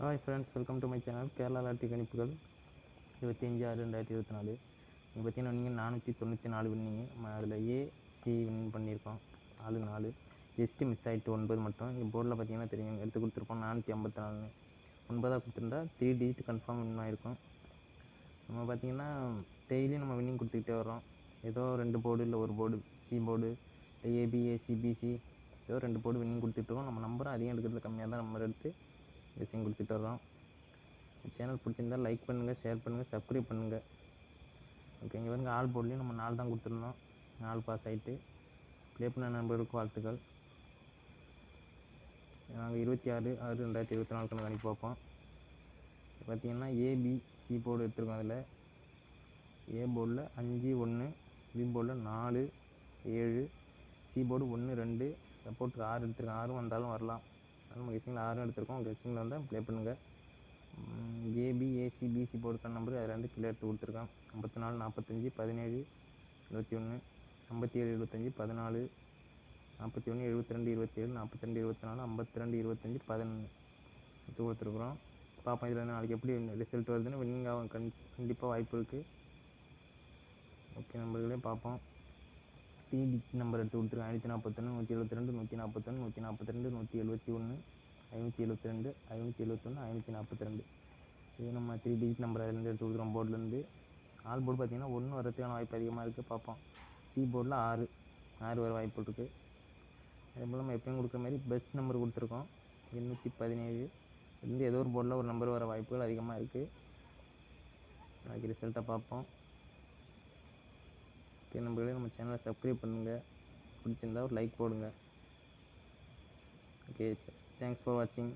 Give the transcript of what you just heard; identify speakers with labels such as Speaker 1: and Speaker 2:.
Speaker 1: Hi friends welcome to my channel Kerala lottery கணிப்புகள் இருபத்தஞ்சி ஆறு ரெண்டாயிரத்தி இருபத்தி நாலு. இங்கே பார்த்தீங்கன்னா நீங்கள் நானூற்றி தொண்ணூற்றி நாலு வின்னிங்க நம்ம அதில் ஏ சி வின் பண்ணியிருக்கோம். நாலு நாலு. ஜஸ்ட்டு மிஸ் ஆகிட்டு ஒன்பது மட்டும். இங்கே போர்டில் பார்த்தீங்கன்னா தெரியும். எடுத்து கொடுத்துருக்கோம் நானூற்றி ஐம்பத்தி நாலு ஒன்பதாக கொடுத்துருந்தா த்ரீ டிஜிட் கன்ஃபார்ம் வின் ஆகிருக்கும் நம்ம பார்த்தீங்கன்னா டெய்லி நம்ம வின்னிங் கொடுத்துக்கிட்டே வரோம் ஏதோ ரெண்டு போர்டு இல்லை ஒரு போர்டு சி போர்டு இல்லை சிபிசி ஏதோ ரெண்டு போர்டு வின்னிங் கொடுத்துட்ருக்கோம் நம்ம நம்பரும் அதிகம் எடுக்கிறது கம்மியாக தான் நம்பர் எடுத்து விஷயம் தான். சேனல் பிடிச்சிருந்தா லைக் பண்ணுங்கள் ஷேர் பண்ணுங்கள் சப்ஸ்கிரைப் பண்ணுங்கள் ஓகே இங்கே வந்து ஆள் போர்ட்லேயும் நம்ம நாள் தான் கொடுத்துருந்தோம் நாள் பாஸ் ஆகிட்டு ப்ளே பண்ண நண்பர்களுக்கு வாழ்த்துக்கள். நாங்கள் இருபத்தி ஆறு ஆறு ரெண்டாயிரத்தி இருபத்தி நாலு கணக்கு அனுப்பி பார்ப்போம் பார்த்தீங்கன்னா ஏபி சி போர்டு எடுத்துருக்கோம் அதில். ஏ போர்டில் அஞ்சு ஒன்று பி போர்டில் நாலு ஏழு சி போர்டு ஒன்று ரெண்டு சப்போர்ட்டுக்கு ஆறு எடுத்துருக்கோம். ஆறும் வந்தாலும் வரலாம். நம்ம கெஸ்டிங்கில் ஆறும் எடுத்திருக்கோம். கெஸ்டிங்கில் வந்து ப்ளே பண்ணுங்கள் ஏபி ஏசி பிசி போர்டுக்கான நம்பர் அதில் வந்து கீழே எடுத்து கொடுத்துருக்கோம் ஐம்பத்தி நாலு நாற்பத்தஞ்சி பதினேழு இருபத்தி ஒன்று ஐம்பத்தி ஏழு எழுபத்தஞ்சி பதினாலு நாற்பத்தி ஒன்று எழுபத்தி ரெண்டு இருபத்தி ஏழு நாற்பத்தி ரெண்டு இருபத்தி நாலு ஐம்பத்தி ரெண்டு இருபத்தஞ்சி பதினொன்று எடுத்து கொடுத்துருக்குறோம். பார்ப்போம் இதில் நாளைக்கு எப்படி ரிசல்ட் வருதுன்னு வின்னிங் ஆகும். கண் கண்டிப்பாக வாய்ப்பு இருக்குது ஓகே நம்பர்களையும் பார்ப்போம் டிடி நம்பர் எடுத்து கொடுத்துருக்கேன் ஐநூற்றி நாற்பத்தொன்று நூற்றி எழுபத்தி ரெண்டு நூற்றி நாற்பத்தொன்று நூற்றி நாற்பத்தி ரெண்டு நூற்றி எழுபத்தி ஒன்று ஐநூற்றி எழுபத்தி ரெண்டு ஐநூற்றி எழுபத்தொன்று ஐநூற்றி நாற்பத்தி ரெண்டு இது நம்ம த்ரீ டிஜிட் நம்பர் அதுலேருந்து எடுத்து கொடுக்குறோம் போர்ட்லேருந்து ஆல் போர்டு பார்த்தீங்கன்னா ஒன்று வரதுக்கான வாய்ப்பு அதிகமாக இருக்குது பார்ப்போம். சி போர்டில் ஆறு. ஆறு வர வாய்ப்பு இருக்குது அதே போல் நம்ம எப்பயும் கொடுக்குற மாதிரி பெஸ்ட் நம்பர் கொடுத்துருக்கோம். எண்ணூற்றி பதினேழு. இருந்து ஏதோ ஒரு போர்டில் ஒரு நம்பர் வர வாய்ப்புகள் அதிகமாக இருக்குது நாளைக்கு ரிசல்ட்டை பார்ப்போம். ஓகே நம்பர்களே நம்ம சேனலை சப்ஸ்கிரைப் பண்ணுங்கள் பிடிச்சிருந்தா ஒரு லைக் போடுங்க. ஓகே தேங்க்ஸ் ஃபார் வாட்சிங்